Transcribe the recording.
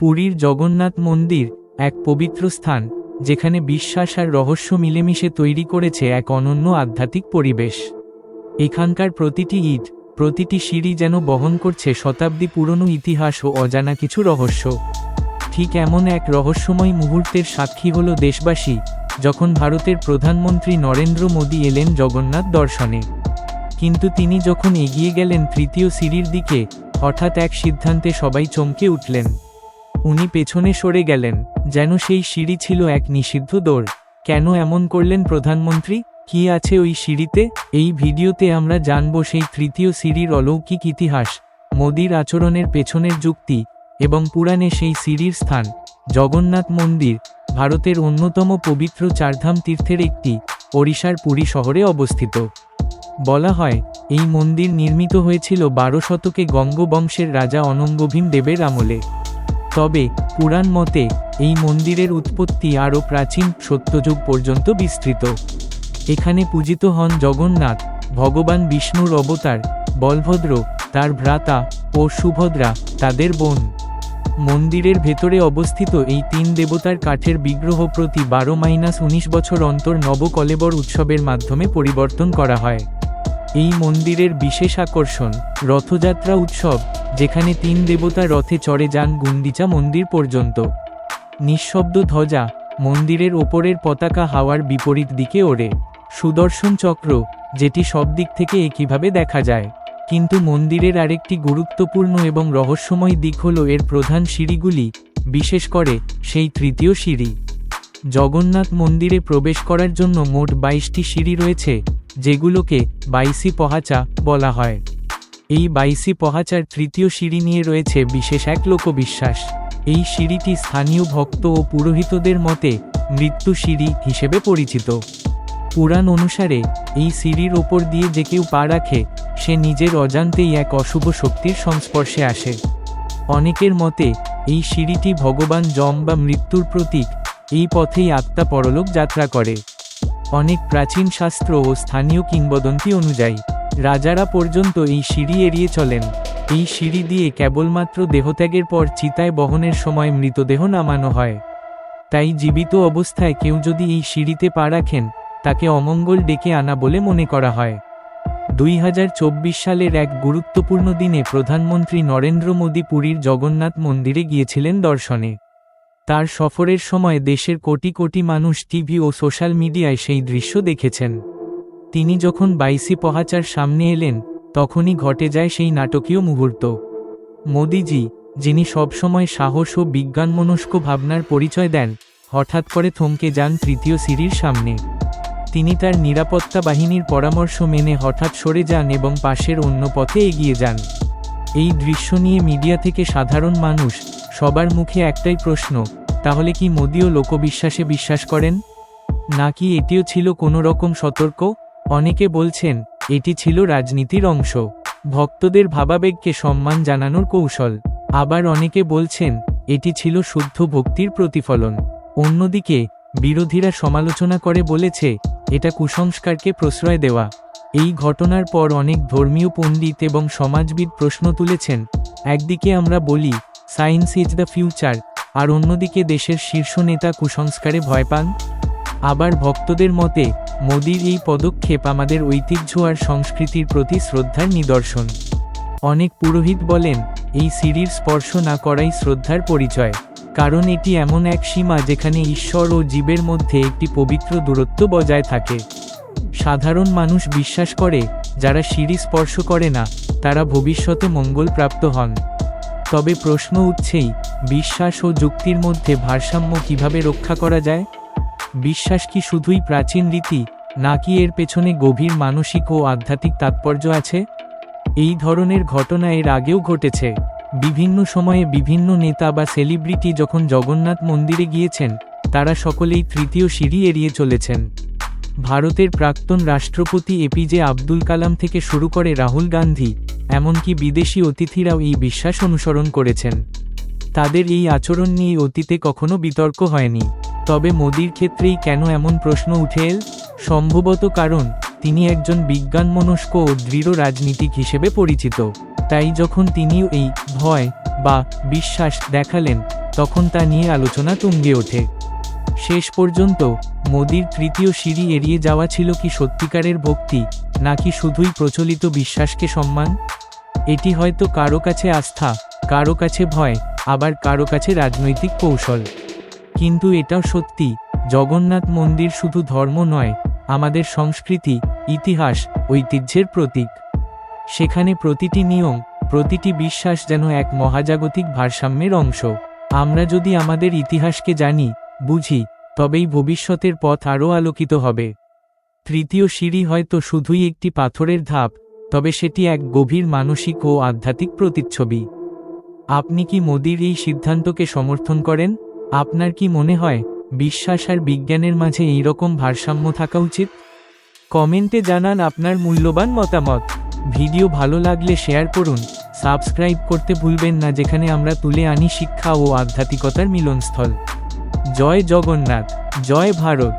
পুরীর জগন্নাথ মন্দির এক পবিত্র স্থান, যেখানে বিশ্বাস আর রহস্য মিলেমিশে তৈরি করেছে এক অনন্য আধ্যাত্মিক পরিবেশ। এখানকার প্রতিটি ইট, প্রতিটি সিঁড়ি যেন বহন করছে শতাব্দী পুরনো ইতিহাস ও অজানা কিছু রহস্য। ঠিক এমন এক রহস্যময় মুহূর্তের সাক্ষী হল দেশবাসী, যখন ভারতের প্রধানমন্ত্রী নরেন্দ্র মোদী এলেন জগন্নাথ দর্শনে। কিন্তু তিনি যখন এগিয়ে গেলেন তৃতীয় সিঁড়ির দিকে, হঠাৎ এক সিদ্ধান্তে সবাই চমকে উঠলেন। উনি পেছনে সরে গেলেন, যেন সেই সিঁড়ি ছিল এক নিষিদ্ধ দৌড় কেন এমন করলেন প্রধানমন্ত্রী? কি আছে ওই সিঁড়িতে? এই ভিডিওতে আমরা জানব সেই তৃতীয় সিঁড়ির অলৌকিক ইতিহাস, মোদির আচরণের পেছনের যুক্তি, এবং পুরাণে সেই সিঁড়ির স্থান, জগন্নাথ মন্দির, ভারতের অন্যতম পবিত্র চারধাম তীর্থের একটি, ওড়িশার পুরী শহরে অবস্থিত। বলা হয়, এই মন্দির নির্মিত হয়েছিল বারো শতকে গঙ্গবংশের রাজা অনঙ্গভীম দেবের আমলে। তবে, পুরাণ মতে, এই মন্দিরের উৎপত্তি আরও প্রাচীন সত্যযুগ পর্যন্ত বিস্তৃত। এখানে পূজিত হন জগন্নাথ, ভগবান বিষ্ণুর অবতার, বলভদ্র, তার ভ্রাতা ও সুভদ্রা, তাদের বোন। মন্দিরের ভেতরে অবস্থিত এই তিন দেবতার কাঠের বিগ্রহ প্রতি বারো মাইনাস উনিশ বছর অন্তর নবকলেবর উৎসবের মাধ্যমে পরিবর্তন করা হয়। এই মন্দিরের বিশেষ আকর্ষণ, রথযাত্রা উৎসব, যেখানে তিন দেবতা রথে চড়ে যান গুন্ডিচা মন্দির পর্যন্ত। নিঃশব্দ ধ্বজা, মন্দিরের ওপরের পতাকা হাওয়ার বিপরীত দিকে ওড়ে। সুদর্শন চক্র, যেটি সব দিক থেকে একইভাবে দেখা যায়। কিন্তু মন্দিরের আরেকটি গুরুত্বপূর্ণ এবং রহস্যময় দিক হল এর প্রধান সিঁড়িগুলি, বিশেষ করে সেই তৃতীয় সিঁড়ি। জগন্নাথ মন্দিরে প্রবেশ করার জন্য মোট বাইশটি সিঁড়ি রয়েছে, যেগুলোকে বাইসি পহাচা বলা হয়। এই বাইসি পহাচার তৃতীয় সিঁড়ি নিয়ে রয়েছে বিশেষ এক লোকবিশ্বাস। এই সিঁড়িটি স্থানীয় ভক্ত ও পুরোহিতদের মতে মৃত্যু সিঁড়ি হিসেবে পরিচিত। পুরাণ অনুসারে এই সিঁড়ির ওপর দিয়ে যে কেউ পা রাখে, সে নিজের অজান্তেই এক অশুভ শক্তির সংস্পর্শে আসে। অনেকের মতে এই সিঁড়িটি ভগবান যম বা মৃত্যুর প্রতীক এই পথেই আত্মা পরলোক যাত্রা করে। অনেক প্রাচীন শাস্ত্র ও স্থানীয় কিংবদন্তি অনুযায়ী, রাজারা পর্যন্ত এই সিঁড়ি এড়িয়ে চলেন। এই সিঁড়ি দিয়ে কেবলমাত্র দেহত্যাগের পর চিতায় বহনের সময় মৃতদেহ নামানো হয়। তাই জীবিত অবস্থায় কেউ যদি এই সিঁড়িতে পা রাখেন, তাকে অমঙ্গল ডেকে আনা বলে মনে করা হয়। দুই হাজার চব্বিশ সালের এক গুরুত্বপূর্ণ দিনে প্রধানমন্ত্রী নরেন্দ্র মোদী পুরীর জগন্নাথ মন্দিরে গিয়েছিলেন দর্শনে। তার সফরের সময় দেশের কোটি কোটি মানুষ টিভি ও সোশ্যাল মিডিয়ায় সেই দৃশ্য দেখেছেন। তিনি যখন বাইসি পহাচার সামনে এলেন, তখনই ঘটে যায় সেই নাটকীয় মুহূর্ত। মোদিজি, যিনি সবসময় সাহস ও বিজ্ঞানমনস্ক ভাবনার পরিচয় দেন, হঠাৎ করে থমকে যান তৃতীয় সিঁড়ির সামনে। তিনি তার নিরাপত্তা বাহিনীর পরামর্শ মেনে হঠাৎ সরে যান এবং পাশের অন্য পথে এগিয়ে যান। এই দৃশ্য নিয়ে মিডিয়া থেকে সাধারণ মানুষ সবার মুখে একটাই প্রশ্ন, তাহলে কি মোদিও লোকবিশ্বাসে বিশ্বাস করেন? নাকি এটিও ছিল কোনো রকম সতর্ক? অনেকে বলছেন, এটি ছিল রাজনীতির অংশ। ভক্তদের ভাবাবেগকে সম্মান জানানোর কৌশল। আবার অনেকে বলছেন, এটি ছিল শুদ্ধ ভক্তির প্রতিফলন। অন্যদিকে, বিরোধীরা সমালোচনা করে বলেছে, এটা কুসংস্কারকে প্রশ্রয় দেওয়া। এই ঘটনার পর অনেক ধর্মীয় পণ্ডিত এবং সমাজবিদ প্রশ্ন তুলেছেন, একদিকে আমরা বলি সায়েন্স ইজ দ্য ফিউচার আর অন্যদিকে দেশের শীর্ষ নেতা কুসংস্কারে ভয় পান? আবার ভক্তদের মতে, মোদির এই পদক্ষেপ আমাদের ঐতিহ্য আর সংস্কৃতির প্রতি শ্রদ্ধার নিদর্শন। অনেক পুরোহিত বলেন, এই সিঁড়ির স্পর্শ না করাই শ্রদ্ধার পরিচয়। কারণ এটি এমন এক সীমা যেখানে ঈশ্বর ও জীবের মধ্যে একটি পবিত্র দূরত্ব বজায় থাকে। সাধারণ মানুষ বিশ্বাস করে, যারা সিঁড়ি স্পর্শ করে না, তারা ভবিষ্যতে মঙ্গলপ্রাপ্ত হন। তবে প্রশ্ন উঠছেই, বিশ্বাস ও যুক্তির মধ্যে ভারসাম্য কীভাবে রক্ষা করা যায়? বিশ্বাস কি শুধুই প্রাচীন রীতি, নাকি এর পেছনে গভীর মানসিক ও আধ্যাত্মিক তাৎপর্য আছে? এই ধরনের ঘটনা এর আগেও ঘটেছে। বিভিন্ন সময়ে বিভিন্ন নেতা বা সেলিব্রিটি যখন জগন্নাথ মন্দিরে গিয়েছেন, তারা সকলেই তৃতীয় সিঁড়ি এড়িয়ে চলেছেন। ভারতের প্রাক্তন রাষ্ট্রপতি এপিজে আব্দুল কালাম থেকে শুরু করে রাহুল গান্ধী এমনকি বিদেশি অতিথিরাও এই বিশ্বাস অনুসরণ করেছেন। তাদের এই আচরণ নিয়ে অতীতে কখনো বিতর্ক হয়নি। তবে মোদির ক্ষেত্রেই কেন এমন প্রশ্ন উঠে এল? সম্ভবত কারণ, তিনি একজন বিজ্ঞানমনস্ক ও দৃঢ় রাজনীতিক হিসেবে পরিচিত। তাই যখন তিনিও এই ভয় বা বিশ্বাস দেখালেন, তখন তা নিয়ে আলোচনা তুঙ্গে ওঠে। শেষ পর্যন্ত, মোদির তৃতীয় সিঁড়ি এড়িয়ে যাওয়া ছিল কি সত্যিকারের ভক্তি, নাকি শুধুই প্রচলিত বিশ্বাসকে সম্মান? এটি হয়তো কারও কাছে আস্থা, কারও কাছে ভয়, আবার কারও কাছে রাজনৈতিক কৌশল। কিন্তু এটাও সত্যি, জগন্নাথ মন্দির শুধু ধর্ম নয়, আমাদের সংস্কৃতি, ইতিহাস, ঐতিহ্যের প্রতীক। সেখানে প্রতিটি নিয়ম, প্রতিটি বিশ্বাস যেন এক মহাজাগতিক ভারসাম্যের অংশ। আমরা যদি আমাদের ইতিহাসকে জানি, বুঝি, তবেই ভবিষ্যতের পথ আরও আলোকিত হবে। তৃতীয় সিঁড়ি হয়তো শুধুই একটি পাথরের ধাপ তবে সেটি এক গভীর মানসিক ও আধ্যাত্মিক প্রতিচ্ছবি। আপনি কি মোদির এই সিদ্ধান্তকে সমর্থন করেন? আপনার কি মনে হয়, বিশ্বাস আর বিজ্ঞানের মাঝে এই রকম ভারসাম্য থাকা উচিত? কমেন্টে জানান আপনার মূল্যবান মতামত। ভিডিও ভালো লাগলে শেয়ার করুন, সাবস্ক্রাইব করতে ভুলবেন না যেখানে আমরা তুলে আনি শিক্ষা ও আধ্যাত্মিকতার মিলনস্থল। জয় জগন্নাথ, জয় ভারত।